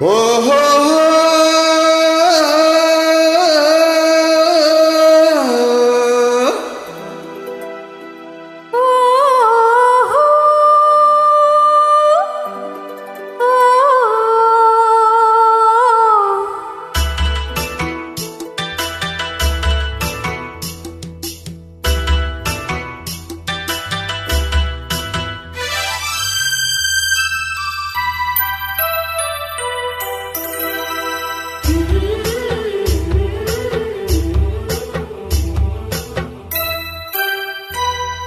oh. oh, oh.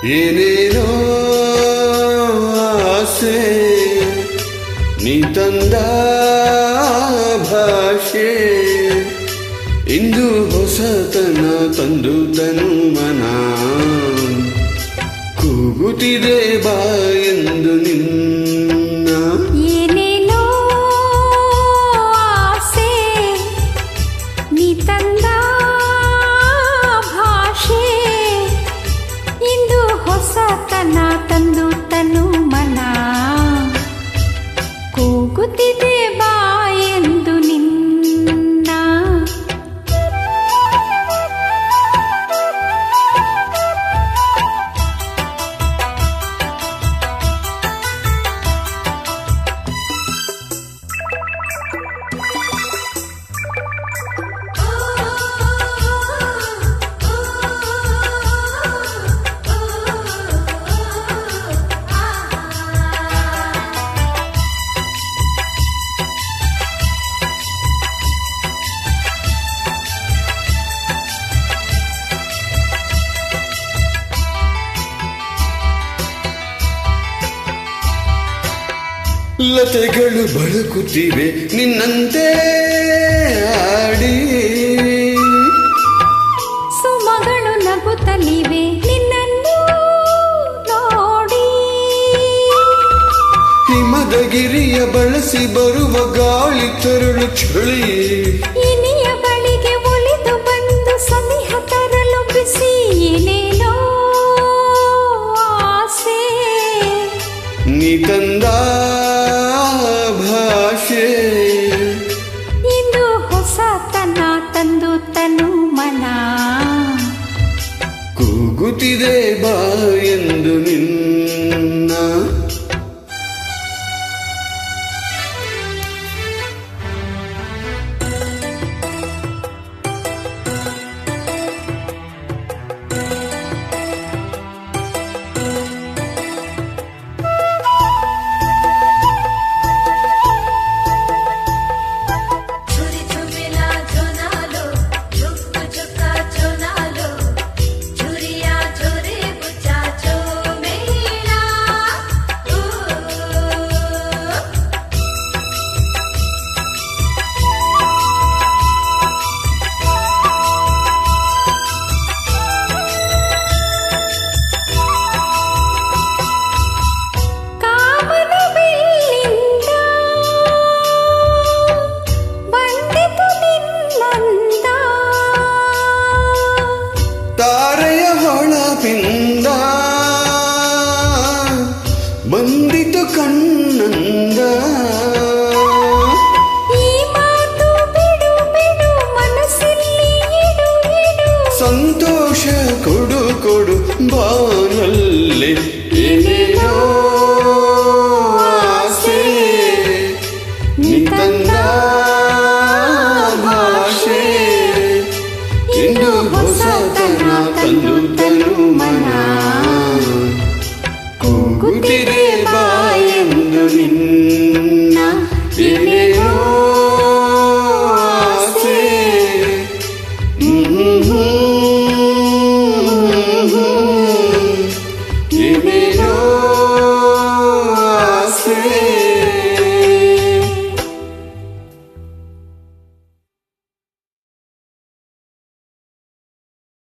ಏನೇನೋ ಆಸೆ ನೀ ತಂದ ಭಾಷೆ ಇಂದು ಹೊಸತನ ತಂದು ತನು ಮನ. ಕೂಗುತ್ತಿದೆ ಬಾ ಎಂದು ನಿನ್ನ ಲತೆಗಳು ಬಳುಕುತ್ತಿವೆ ನಿನ್ನಂತೆ ಆಡಿ. ಸುಮಗಳು ನಗುತ್ತಲಿವೆ ನಿನ್ನನ್ನು ನೋಡಿ. ಹಿಮದ ಗಿರಿಯ ಬಳಸಿ ಬರುವ ಗಾಳಿ ತರಳು ಚಳಿ. ತನು ಮನ ಕೂಗುತ್ತಿದೆ ಬಾ ಎಂದು ತಾರೆಯ ಹೊಳಪಿಂದ ಬಂದಿತು ಕಣ್ಣಂದ ಈ ಮಾತು ಬಿಡು ಬಿಡು ಮನಸ್ಸಲ್ಲಿ ಇಡು ಇಡು ಸಂತೋಷ ಕೊಡು ಕೊಡು ಬಾನಲ್ಲಿ ಏನೇನೋ ಆಸೆ ನೀ ತಂದ ರುಚಿದೇವಾಯೆಂದು ನಿನ್ನ ಕಿವಿಯೋ ಆಸೆ ಕಿವಿಯೋ ಆಸೆ